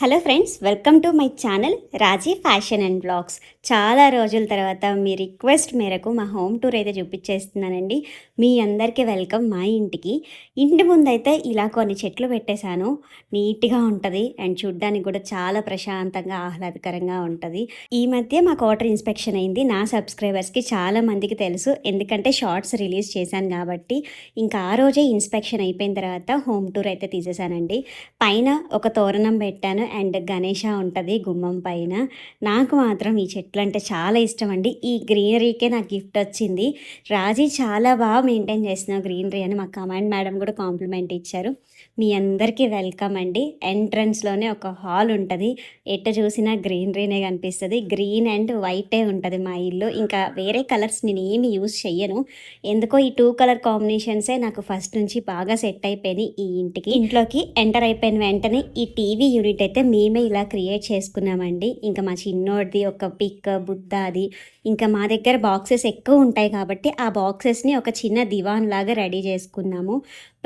Hello friends welcome to my channel Raji fashion and blogs చాలా రోజుల తర్వాత మీ request మేరకు మా హోమ్ టూర్ అయితే చూపించేస్తున్నానండి. మీ అందరికీ వెల్కమ్ మా ఇంటికి. ఇంటి ముందైతే ఇలా కొన్ని చెట్లు పెట్టేశాను. నీట్గా ఉంటుంది అండ్ చూడ్డానికి కూడా చాలా ప్రశాంతంగా ఆహ్లాదకరంగా ఉంటుంది. ఈ మధ్య మా క్వార్టర్ ఇన్స్పెక్షన్ అయింది. నా సబ్స్క్రైబర్స్కి చాలా మందికి తెలుసు. ఎందుకంటే షార్ట్స్ రిలీజ్ చేశాను కాబట్టి ఇంకా ఆ రోజే ఇన్స్పెక్షన్ అయిపోయిన తర్వాత హోమ్ టూర్ అయితే తీసేశానండి. పైన ఒక తోరణం పెట్టాను. అండ్ గణేష ఉంటుంది గుమ్మం పైన. నాకు మాత్రం ఈ చెట్లు అంటే చాలా ఇష్టం అండి ఈ గ్రీనరీకే నాకు గిఫ్ట్ వచ్చింది. రాజీ చాలా బాగా మెయింటైన్ చేస్తున్నావు గ్రీనరీ అని మా కమాండ్ మేడం కూడా కాంప్లిమెంట్ ఇచ్చారు. మీ అందరికీ వెల్కమ్ అండి. ఎంట్రన్స్లోనే ఒక హాల్ ఉంటుంది. ఎట్ట చూసినా గ్రీనరీనే కనిపిస్తుంది. గ్రీన్ అండ్ వైటే ఉంటుంది మా ఇల్లు. ఇంకా వేరే కలర్స్ నేను ఏమి యూజ్ చెయ్యను. ఎందుకో ఈ టూ కలర్ కాంబినేషన్సే నాకు ఫస్ట్ నుంచి బాగా సెట్ అయిపోయినాయి ఈ ఇంటికి. ఇంట్లోకి ఎంటర్ అయిపోయిన వెంటనే ఈ టీవీ యూనిట్ అయితే మేమే ఇలా క్రియేట్ చేసుకున్నామండి. ఇంకా మా చిన్నోడిది ఒక పిక్ బుద్ధ అది. ఇంకా మా దగ్గర బాక్సెస్ ఎక్కువ ఉంటాయి కాబట్టి ఆ బాక్సెస్ని ఒక చిన్న దివాన్ లాగా రెడీ చేసుకున్నాము.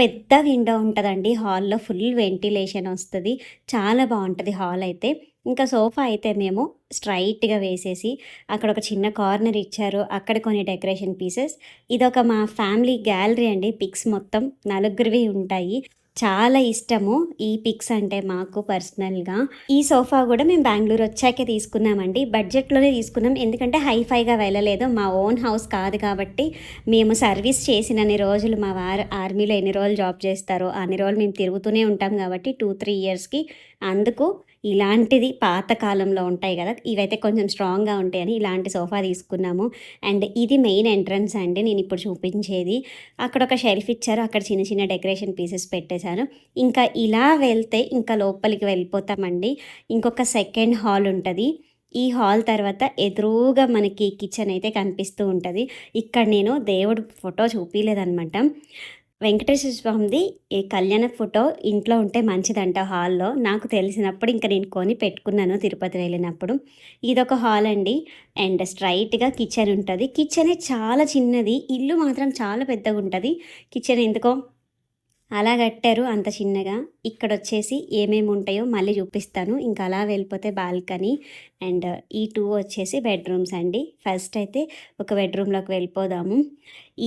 పెద్ద విండో ఉంటుందండి. హాల్లో ఫుల్ వెంటిలేషన్ వస్తుంది. చాలా బాగుంటుంది హాల్ అయితే. ఇంకా సోఫా అయితే మేము స్ట్రైట్గా వేసేసి అక్కడ ఒక చిన్న కార్నర్ ఇచ్చారు. అక్కడ కొన్ని డెకరేషన్ పీసెస్. ఇదొక మా ఫ్యామిలీ గ్యాలరీ అండి. పిక్స్ మొత్తం నలుగురివి ఉంటాయి. చాలా ఇష్టము ఈ పిక్స్ అంటే మాకు పర్సనల్గా. ఈ సోఫా కూడా మేము బెంగళూరు వచ్చాకే తీసుకున్నామండి. బడ్జెట్లోనే తీసుకున్నాం. ఎందుకంటే హైఫైగా వెళ్ళలేదు. మా ఓన్ హౌస్ కాదు కాబట్టి మేము సర్వీస్ చేసినన్ని రోజులు మా వారు ఆర్మీలో ఎన్ని రోజులు జాబ్ చేస్తారో అన్ని రోజులు మేము తిరుగుతూనే ఉంటాం కాబట్టి టూ త్రీ ఇయర్స్కి. అందుకు ఇలాంటిది పాతకాలంలో ఉంటాయి కదా ఇవైతే కొంచెం స్ట్రాంగ్గా ఉంటాయని ఇలాంటి సోఫా తీసుకున్నాము. అండ్ ఇది మెయిన్ ఎంట్రన్స్ అండి నేను ఇప్పుడు చూపించేది. అక్కడ ఒక షెల్ఫ్ ఇచ్చారు అక్కడ చిన్న చిన్న డెకరేషన్ పీసెస్ పెట్టేశాను. ఇంకా ఇలా వెళ్తే ఇంకా లోపలికి వెళ్ళిపోతామండి. ఇంకొక సెకండ్ హాల్ ఉంటుంది. ఈ హాల్ తర్వాత ఎదురుగా మనకి కిచెన్ అయితే కనిపిస్తూ ఉంటుంది. ఇక్కడ నేను దేవుడు ఫోటో చూపించలేదనమాట వెంకటేశ్వర స్వామిది ఈ కళ్యాణ ఫోటో ఇంట్లో ఉంటే మంచిదంట హాల్లో. నాకు తెలిసినప్పుడు ఇంకా నేను కొని పెట్టుకున్నాను తిరుపతి వెళ్ళినప్పుడు. ఇదొక హాల్ అండి. అండ్ స్ట్రైట్గా కిచెన్ ఉంటుంది. కిచెనే చాలా చిన్నది. ఇల్లు మాత్రం చాలా పెద్దగా ఉంటుంది కిచెన్ ఎందుకో అలా కట్టారు అంత చిన్నగా. ఇక్కడ వచ్చేసి ఏమేమి ఉంటాయో మళ్ళీ చూపిస్తాను. ఇంకా అలా వెళ్ళిపోతే బాల్కనీ అండ్ ఈ టూ వచ్చేసి బెడ్రూమ్స్ అండి. ఫస్ట్ అయితే ఒక బెడ్రూమ్లోకి వెళ్ళిపోదాము.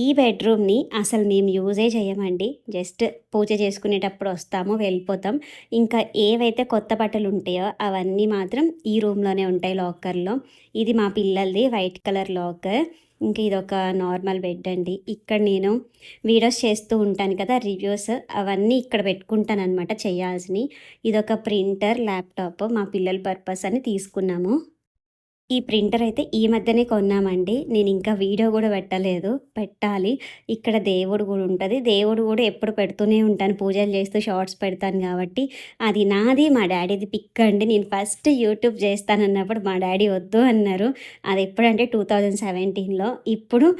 ఈ బెడ్రూమ్ని అసలు మేము యూజే చేయమండి. జస్ట్ పూజ చేసుకునేటప్పుడు వస్తాము వెళ్ళిపోతాం. ఇంకా ఏవైతే కొత్త బట్టలు ఉంటాయో అవన్నీ మాత్రం ఈ రూమ్లోనే ఉంటాయి లాకర్లో. ఇది మా పిల్లలది వైట్ కలర్ లాకర్. ఇంకా ఇదొక నార్మల్ బెడ్ అండి. ఇక్కడ నేను వీడియోస్ చేస్తూ ఉంటాను కదా రివ్యూస్ అవన్నీ ఇక్కడ పెట్టుకుంటాను అనమాట చేయాల్సినవి. ఇది ఒక ప్రింటర్ ల్యాప్టాప్ మా పిల్లల పర్పస్ అని తీసుకున్నాము. ఈ ప్రింటర్ అయితే ఈ మధ్యనే కొన్నామండి. నేను ఇంకా వీడియో కూడా పెట్టలేదు. పెట్టాలి. ఇక్కడ దేవుడు కూడా ఉంటుంది. దేవుడు కూడా ఎప్పుడు పెడుతూనే ఉంటాను. పూజలు చేస్తూ షార్ట్స్ పెడతాను కాబట్టి. అది నాది మా డాడీది పిక్ అండి. నేను ఫస్ట్ యూట్యూబ్ చేస్తానన్నప్పుడు మా డాడీ వద్దు అన్నారు. అది ఎప్పుడంటే టూ థౌజండ్ సెవెంటీన్లో. ఇప్పుడు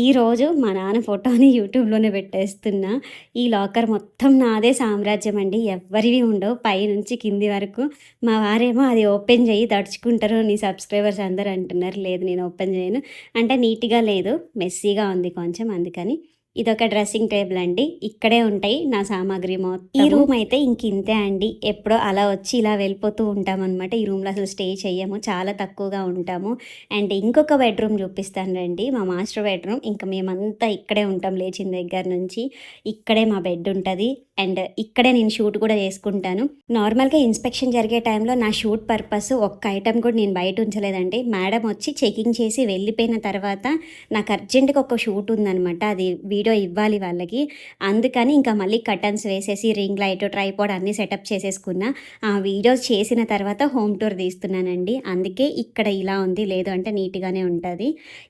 ఈరోజు మా నాన్న ఫోటోని యూట్యూబ్లోనే పెట్టేస్తున్నా. ఈ లాకర్ మొత్తం నాదే సామ్రాజ్యం అండి. ఎవరివి ఉండవు. పై నుంచి కింది వరకు. మా వారేమో అది ఓపెన్ చేయి దడుచుకుంటారు నీ సబ్స్క్రైబర్ యూట్యూబర్స్ అందరు అంటున్నారు లేదు నేను ఓపెన్ చేయను. అంటే నీట్గా లేదు మెస్సీగా ఉంది కొంచెం అందుకని. ఇదొక డ్రెస్సింగ్ టేబుల్ అండి. ఇక్కడే ఉంటాయి నా సామాగ్రి మొత్తం. ఈ రూమ్ అయితే ఇంక ఇంతే అండి. ఎప్పుడో అలా వచ్చి ఇలా వెళ్ళిపోతూ ఉంటాం అనమాట ఈ రూమ్లో అసలు స్టే చేయము చాలా తక్కువగా ఉంటాము. అండ్ ఇంకొక బెడ్రూమ్ చూపిస్తాను రండి. మా మాస్టర్ బెడ్రూమ్. ఇంకా మేమంతా ఇక్కడే ఉంటాం లేచిన దగ్గర నుంచి. ఇక్కడే మా బెడ్ ఉంటుంది. అండ్ ఇక్కడే నేను షూట్ కూడా చేసుకుంటాను. నార్మల్గా ఇన్స్పెక్షన్ జరిగే టైంలో నా షూట్ పర్పస్ ఒక్క ఐటమ్ కూడా నేను బయట ఉంచలేదండి. మేడం వచ్చి చెకింగ్ చేసి వెళ్ళిపోయిన తర్వాత నాకు అర్జెంటుగా ఒక షూట్ ఉందనమాట అది వీడియో ఇవ్వాలి వాళ్ళకి. అందుకని ఇంకా మళ్ళీ కటన్స్ వేసేసి రింగ్ లైట్ ట్రైపాడ్ అన్నీ సెటప్ చేసేసుకున్నా ఆ వీడియోస్ చేసిన తర్వాత హోమ్ టూర్ తీస్తున్నానండి. అందుకే ఇక్కడ ఇలా ఉంది లేదు అంటే నీట్గానే ఉంటుంది.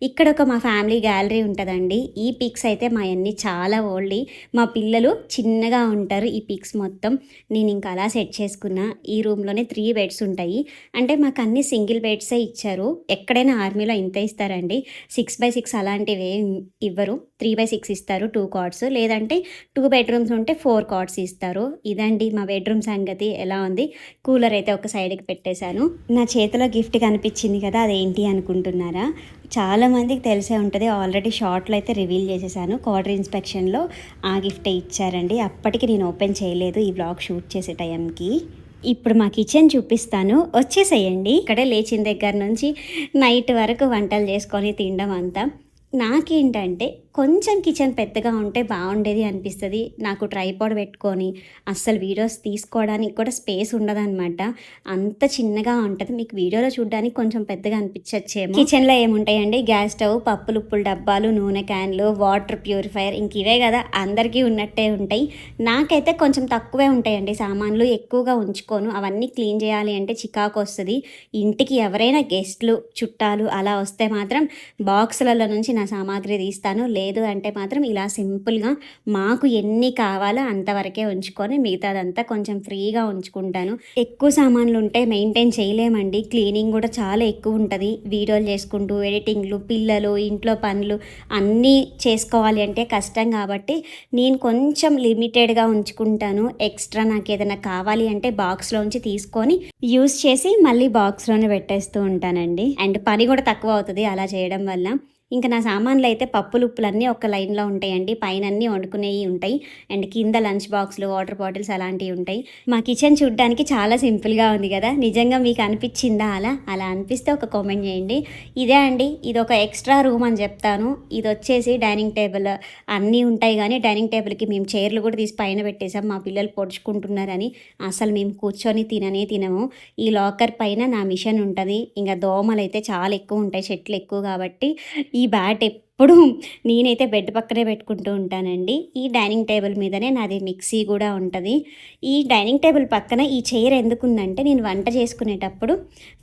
ఇక్కడ ఒక మా ఫ్యామిలీ గ్యాలరీ ఉంటుందండి. ఈ పిక్స్ అయితే మా అన్ని చాలా ఓల్డ్. మా పిల్లలు చిన్నగా ఉంటారు ఈ పిక్స్ మొత్తం. నేను ఇంకా అలా సెట్ చేసుకున్నా. ఈ రూమ్లోనే త్రీ బెడ్స్ ఉంటాయి. అంటే మాకు అన్ని సింగిల్ బెడ్సే ఇచ్చారు. ఎక్కడైనా ఆర్మీలో ఇంత ఇస్తారండి. సిక్స్ బై సిక్స్ అలాంటివి ఇవ్వరు. త్రీ బై సిక్స్ ఇస్తారు. ఇస్తారు. టూ కార్డ్స్ లేదంటే టూ బెడ్రూమ్స్ ఉంటే ఫోర్ కార్డ్స్ ఇస్తారు. ఇదండి మా బెడ్రూమ్ సంగతి. ఎలా ఉంది? కూలర్ అయితే ఒక సైడ్కి పెట్టేశాను. నా చేతిలో గిఫ్ట్ కనిపించింది కదా అదేంటి అనుకుంటున్నారా? చాలామందికి తెలిసే ఉంటుంది. ఆల్రెడీ షార్ట్లో అయితే రివీల్ చేసేసాను. క్వార్టర్ ఇన్స్పెక్షన్లో ఆ గిఫ్టే ఇచ్చారండి. అప్పటికి నేను ఓపెన్ చేయలేదు ఈ బ్లాగ్ షూట్ చేసే టైంకి ఇప్పుడు మా కిచెన్ చూపిస్తాను. వచ్చేసేయండి. ఇక్కడే లేచిన దగ్గర నుంచి నైట్ వరకు వంటలు చేసుకొని తినడం అంతా. నాకేంటంటే కొంచెం కిచెన్ పెద్దగా ఉంటే బాగుండేది అనిపిస్తుంది. నాకు ట్రైపాడ్ పెట్టుకొని అస్సలు వీడియోస్ తీసుకోవడానికి కూడా స్పేస్ ఉండదన్నమాట. అంత చిన్నగా ఉంటుంది. మీకు వీడియోలో చూడడానికి కొంచెం పెద్దగా అనిపించచ్చేమో. కిచెన్లో ఏముంటాయండి? గ్యాస్ స్టవ్ పప్పులు ఉప్పుల డబ్బాలు నూనె క్యాన్లు వాటర్ ప్యూరిఫైయర్ ఇంక ఇవే కదా. అందరికీ ఉన్నట్టే ఉంటాయి. నాకైతే కొంచెం తక్కువే ఉంటాయండి. సామాన్లు ఎక్కువగా ఉంచుకోను. అవన్నీ క్లీన్ చేయాలి అంటే చికాకు వస్తుంది. ఇంటికి ఎవరైనా గెస్ట్లు చుట్టాలు అలా వస్తే మాత్రం బాక్సులలో నుంచి నా సామాగ్రి తీస్తాను. లేదు అంటే మాత్రం ఇలా సింపుల్గా మాకు ఎన్ని కావాలో అంతవరకే ఉంచుకొని మిగతాదంతా కొంచెం ఫ్రీగా ఉంచుకుంటాను. ఎక్కువ సామాన్లు ఉంటే మెయింటైన్ చేయలేమండి. క్లీనింగ్ కూడా చాలా ఎక్కువ ఉంటుంది. వీడియోలు చేసుకుంటూ ఎడిటింగ్లు పిల్లలు ఇంట్లో పనులు అన్నీ చేసుకోవాలి అంటే కష్టం కాబట్టి నేను కొంచెం లిమిటెడ్గా ఉంచుకుంటాను. ఎక్స్ట్రా నాకు ఏదైనా కావాలి అంటే బాక్స్లోంచి తీసుకొని యూస్ చేసి మళ్ళీ బాక్స్లోనే పెట్టేస్తూ ఉంటానండి. అండ్ పని కూడా తక్కువ అవుతుంది అలా చేయడం వల్ల. ఇంకా నా సామాన్లు అయితే పప్పులు ఉప్పులన్నీ ఒక లైన్లో ఉంటాయండి. పైన అన్నీ వండుకునేవి ఉంటాయి. అండ్ కింద లంచ్ బాక్స్లు వాటర్ బాటిల్స్ అలాంటివి ఉంటాయి. మా కిచెన్ చూడడానికి చాలా సింపుల్గా ఉంది కదా. నిజంగా మీకు అనిపించిందా అలా? అలా అనిపిస్తే ఒక కామెంట్ చేయండి. ఇదే అండి. ఇది ఒక ఎక్స్ట్రా రూమ్ అని చెప్తాను. ఇది వచ్చేసి డైనింగ్ టేబుల్. అన్నీ ఉంటాయి కానీ డైనింగ్ టేబుల్కి మేము చైర్లు కూడా తీసి పైన పెట్టేసాం మా పిల్లలు పొడుచుకుంటున్నారని. అసలు మేము కూర్చొని తిననే తినము. ఈ లాకర్ పైన నా మిషన్ ఉంటుంది. ఇంకా దోమలు అయితే చాలా ఎక్కువ ఉంటాయి. చెట్లు ఎక్కువ కాబట్టి ఈ బ్యాట్ ఎప్పుడు నేనైతే బెడ్ పక్కనే పెట్టుకుంటూ ఉంటానండి. ఈ డైనింగ్ టేబుల్ మీదనే నాది మిక్సీ కూడా ఉంటుంది. ఈ డైనింగ్ టేబుల్ పక్కన ఈ చైర్ ఎందుకుందంటే నేను వంట చేసుకునేటప్పుడు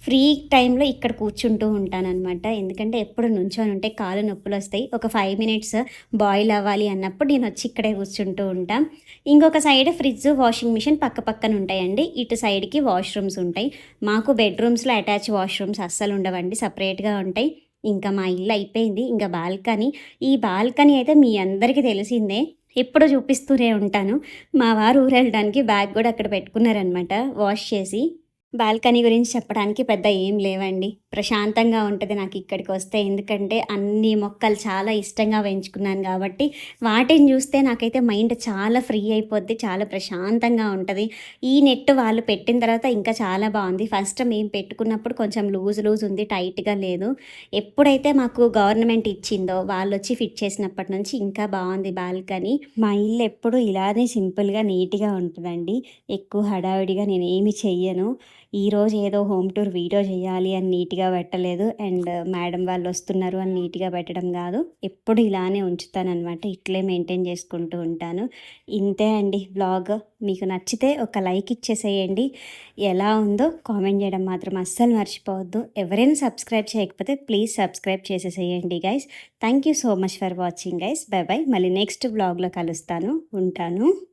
ఫ్రీ టైంలో ఇక్కడ కూర్చుంటూ ఉంటానన్నమాట. ఎందుకంటే ఎప్పుడు నుంచొని ఉంటే కాలు నొప్పులు వస్తాయి. ఒక ఫైవ్ మినిట్స్ బాయిల్ అవ్వాలి అన్నప్పుడు నేను వచ్చి ఇక్కడే కూర్చుంటూ ఉంటాను ఇంకొక సైడ్ ఫ్రిడ్జ్ వాషింగ్ మిషన్ పక్క పక్కన ఉంటాయండి. ఇటు సైడ్కి వాష్రూమ్స్ ఉంటాయి. మాకు బెడ్రూమ్స్లో అటాచ్ వాష్రూమ్స్ అస్సలు ఉండవండి. సపరేట్గా ఉంటాయి. ఇంకా మా ఇల్లు అయిపోయింది ఇంకా బాల్కనీ. ఈ బాల్కనీ అయితే మీ అందరికీ తెలిసిందే. ఎప్పుడు చూపిస్తూనే ఉంటాను. మా వారు ఊరు వెళ్ళడానికి బ్యాగ్ కూడా అక్కడ పెట్టుకున్నారనమాట వాష్ చేసి. బాల్కనీ గురించి చెప్పడానికి పెద్ద ఏం లేవండి. ప్రశాంతంగా ఉంటుంది నాకు ఇక్కడికి వస్తే. ఎందుకంటే అన్ని మొక్కలు చాలా ఇష్టంగా పెంచుకున్నాను కాబట్టి వాటిని చూస్తే నాకైతే మైండ్ చాలా ఫ్రీ అయిపోద్ది చాలా ప్రశాంతంగా ఉంటుంది. ఈ నెట్ వాళ్ళు పెట్టిన తర్వాత ఇంకా చాలా బాగుంది. ఫస్ట్ మేము పెట్టుకున్నప్పుడు కొంచెం లూజ్ లూజ్ ఉంది టైట్గా లేదు. ఎప్పుడైతే మాకు గవర్నమెంట్ ఇచ్చిందో వాళ్ళు వచ్చి ఫిట్ చేసినప్పటి నుంచి ఇంకా బాగుంది బాల్కనీ. మా ఇల్లు ఎప్పుడు ఇలానే సింపుల్గా నీట్గా ఉంటుందండి. ఎక్కువ హడావిడిగా నేను ఏమి చెయ్యను. ఈరోజు ఏదో హోమ్ టూర్ వీడియో చేయాలి అని నీట్గా పెట్టలేదు. అండ్ మేడం వాళ్ళు వస్తున్నారు అని నీట్గా పెట్టడం కాదు. ఎప్పుడు ఇలానే ఉంచుతానమాట ఇట్లే మెయింటైన్ చేసుకుంటూ ఉంటాను. ఇంతే అండి బ్లాగ్ మీకు నచ్చితే ఒక లైక్ ఇచ్చేసేయండి. ఎలా ఉందో కామెంట్ చేయడం మాత్రం అస్సలు మర్చిపోవద్దు. ఎవరైనా సబ్స్క్రైబ్ చేయకపోతే ప్లీజ్ సబ్స్క్రైబ్ చేసేసేయండి guys. Thank you so much for watching guys. Bye bye. మళ్ళీ నెక్స్ట్ బ్లాగ్లో కలుస్తాను. ఉంటాను.